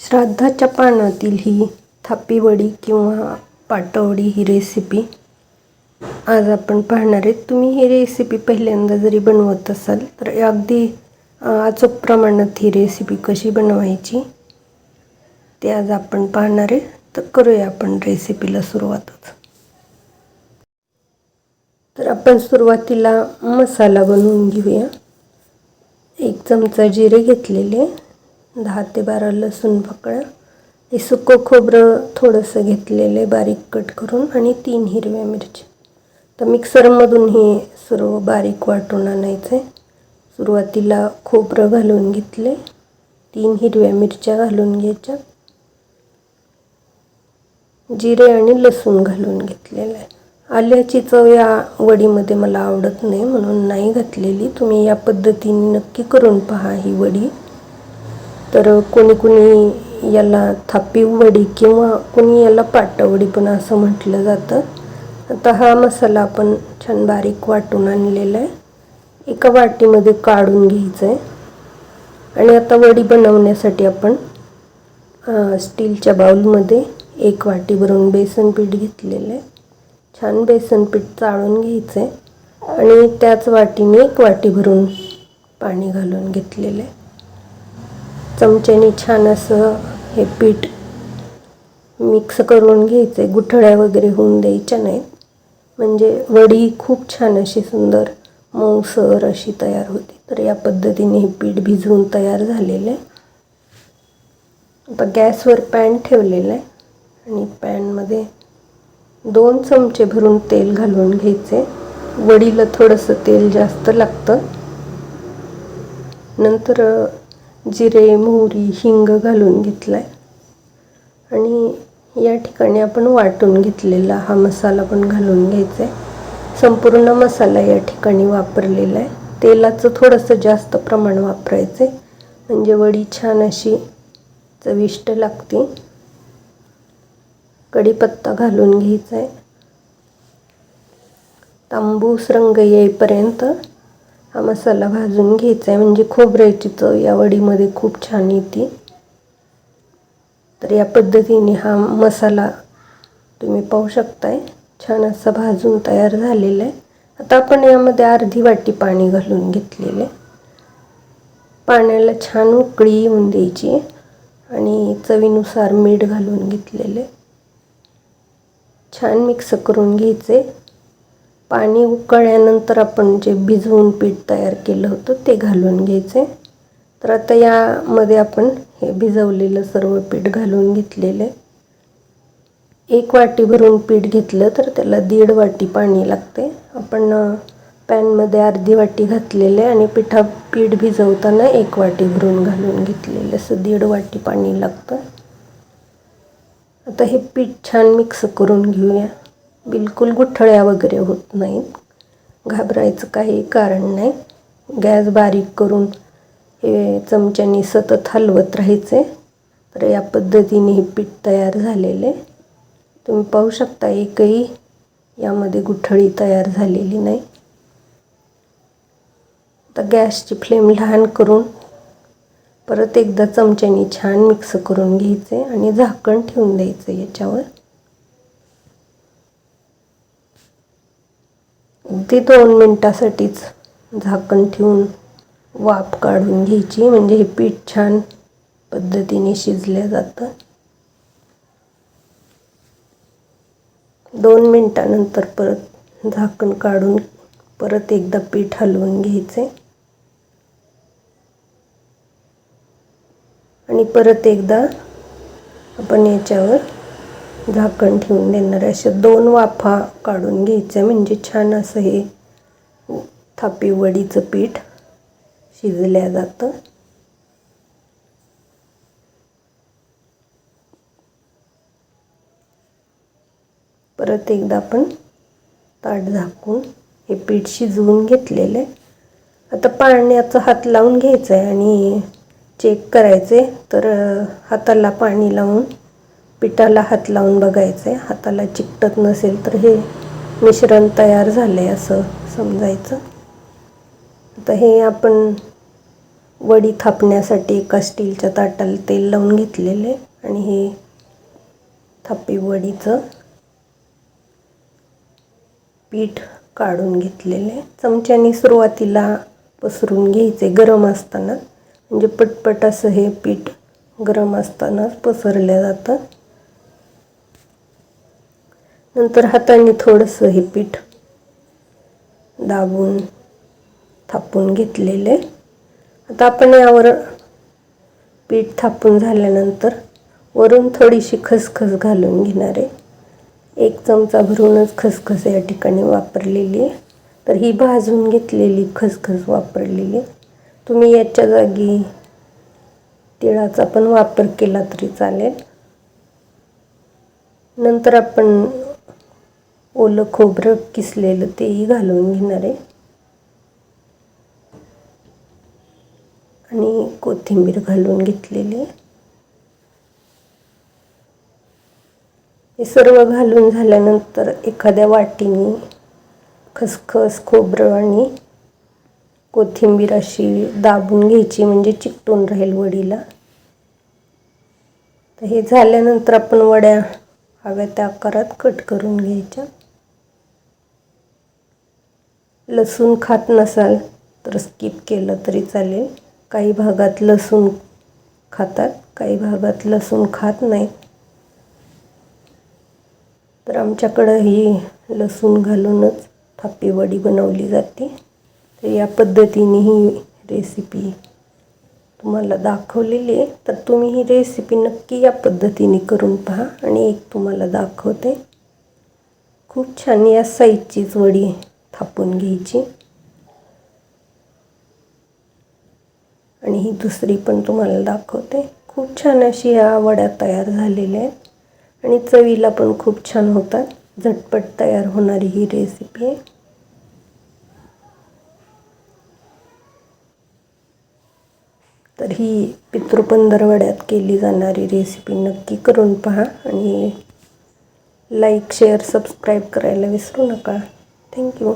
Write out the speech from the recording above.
श्राद्धाच्या पानातील ही थापीवडी किंवा पाटवडी ही रेसिपी आज आपण पाहणार आहे तुम्ही ही रेसिपी पहिल्यांदा जरी बनवत असाल तर अगदी अचूक प्रमाणात ही रेसिपी कशी बनवायची ते आज आपण पाहणार आहे. तर करूया आपण रेसिपीला सुरुवातच. तर आपण सुरुवातीला मसाला बनवून घेऊया. एक चमचा जिरे घेतलेले. दहा ते बारा लसूण पकळा हे सुकं खोबरं थोडंसं घेतलेलं बारीक कट करून आणि तीन हिरव्या मिरची तर मिक्सरमधून हे सर्व बारीक वाटून आणायचं. आहे सुरुवातीला खोबरं घालून घेतले. तीन हिरव्या मिरच्या घालून घ्यायच्या. जिरे आणि लसूण घालून घेतलेलं. आहे आल्याची चव या वडीमध्ये मला आवडत नाही म्हणून नाही घातलेली. तुम्ही या पद्धतीने नक्की करून पहा ही वडी. तर कोणी कोणी याला थापी वडी किंवा कोणी याला पाटवडी पण असं म्हटलं जातं. आता हा मसाला आपण छान बारीक वाटून आणलेला आहे. एका वाटीमध्ये काढून घ्यायचं आहे आणि आता वडी बनवण्यासाठी आपण स्टीलच्या बाउलमध्ये एक वाटी भरून बेसन पीठ घेतलेलं आहे. छान बेसन पीठ चाळून घ्यायचं आहे आणि त्याच वाटीने एक वाटी भरून पाणी घालून घेतलेलं आहे. चमच्याने छान असं हे पीठ मिक्स करून घ्यायचं आहे गुठळ्या वगैरे होऊन द्यायच्या नाहीत. म्हणजे वडी खूप छान अशी सुंदर मऊसर अशी तयार होते. तर या पद्धतीने हे पीठ भिजवून तयार झालेलं आहे आता गॅसवर पॅन ठेवलेलं आहे. आणि पॅनमध्ये दोन चमचे भरून तेल घालून घ्यायचे वडीला थोडंसं तेल जास्त लागतं. नंतर जिरे मोहरी हिंग घालून घेतला आहे आणि या ठिकाणी आपण वाटून घेतलेला हा मसाला पण घालून घ्यायचा आहे संपूर्ण मसाला या ठिकाणी वापरलेला आहे. तेलाचं थोडंसं जास्त प्रमाण वापरायचं आहे म्हणजे वडी छान अशी चविष्ट लागते. कढीपत्ता घालून घ्यायचा आहे तांबूस रंग येईपर्यंत हा मसाला भाजून घ्यायचा म्हणजे आहे म्हणजे खोबऱ्याची चव या वडीमध्ये खूप छान येते. तर या पद्धतीने हा मसाला तुम्ही पाहू शकताय. छान असा भाजून तयार झालेला आहे. आता आपण यामध्ये अर्धी वाटी पाणी घालून घेतलेले. पाण्याला छान उकळी येऊन द्यायची. आणि चवीनुसार मीठ घालून घेतलेले. छान मिक्स करून घ्यायचे. पाणी उकळल्यानंतर आपण जे भिजवून पीठ तयार केलं होतं ते घालून घ्यायचे. तर आता यामध्ये आपण हे भिजवलेलं सर्व पीठ घालून घेतलेलं आहे. एक वाटी भरून पीठ घेतलं तर त्याला दीड वाटी पाणी लागते. आपण पॅनमध्ये अर्धी वाटी घातलेले आणि पिठा पीठ भिजवताना एक वाटी भरून घालून घेतलेलं असं दीड वाटी पाणी लागतं. आता हे पीठ छान मिक्स करून घेऊया. बिलकुल गुठळ्या वगैरे होत नाहीत. घाबरायचं काही कारण नाही. गॅस बारीक करून हे चमच्यानी सतत हलवत राहायचे. तर या पद्धतीने हे पीठ तयार झालेले तुम्ही पाहू शकता एकही यामध्ये गुठळी तयार झालेली नाही. आता गॅसची फ्लेम लहान करून परत एकदा चमच्यानी छान मिक्स करून घ्यायचे आणि झाकण ठेवून द्यायचं याच्यावर. अगदी दोन मिनटासाठीच झाकण ठेवून वाफ काढून घ्यायची. म्हणजे हे पीठ छान पद्धतीने शिजलं जातं. दोन मिनटानंतर परत झाकण काढून परत एकदा पीठ हलवून घ्यायचे. आणि परत एकदा आपण याच्यावर झाकण ठेवून देणार आहे. अशा दोन वाफा काढून घ्यायच्या. म्हणजे छान असं हे थापी वडीचं पीठ शिजल्या जातं. परत एकदा आपण ताट झाकून हे पीठ शिजवून घेतलेलं आहे. आता पाण्याचा हात लावून घ्यायचं आहे आणि चेक करायचे तर हाताला पाणी लावून पिठाला हात लावून बघायचं आहे हाताला चिकटत नसेल तर हे मिश्रण तयार झालं आहे असं समजायचं. आता हे आपण वडी थापण्यासाठी एका स्टीलच्या ताटाला तेल लावून घेतलेले आणि हे थापी वडीचं पीठ काढून घेतलेले. चमच्याने सुरुवातीला पसरून घ्यायचे गरम असताना. म्हणजे पटपट असं हे पीठ गरम असतानाच पसरलं जातं. नंतर हाताने थोडंसं हे पीठ दाबून थापून घेतलेले. आता आपण यावर पीठ थापून झाल्यानंतर वरून थोडीशी खसखस घालून घेणार आहे. एक चमचा भरूनच खसखस या ठिकाणी वापरलेली आहे. तर ही भाजून घेतलेली खसखस वापरलेली आहे. तुम्ही याच्या जागी तिळाचा पण वापर केला तरी चालेल. नंतर आपण ओलं खोबरं किसलेलं तेही घालून घेणार आहे. आणि कोथिंबीर घालून घेतलेली हे सर्व घालून झाल्यानंतर एखाद्या वाटीने खसखस खोबरं आणि कोथिंबीर अशी दाबून घ्यायची म्हणजे चिकटून राहील वडीला. तर हे झाल्यानंतर आपण वड्या हव्या त्या आकारात कट करून घ्यायच्या. लसूण खात नसाल तर स्किप केलं तरी चालेल. काही भागात लसूण खातात काही भागात लसूण खात नाही. तर आमच्याकडं ही लसूण घालूनच थापी वडी बनवली जाते. तर या पद्धतीने ही रेसिपी तुम्हाला दाखवलेली आहे. तर तुम्ही ही रेसिपी नक्की या पद्धतीने करून पहा आणि एक तुम्हाला दाखवते. खूप छान या साईजचीच वडी थापून घ्यायची. आणि ही दुसरी पण तुम्हाला दाखवते. खूप छान अशी ह्या वड्या तयार झालेल्या आहेत. आणि चवीला पण खूप छान होतात. झटपट तयार होणारी ही रेसिपी आहे. तर ही पितृपंधरवड्यात केली जाणारी रेसिपी नक्की करून पहा. आणि लाईक शेअर सबस्क्राईब करायला विसरू नका. Thank you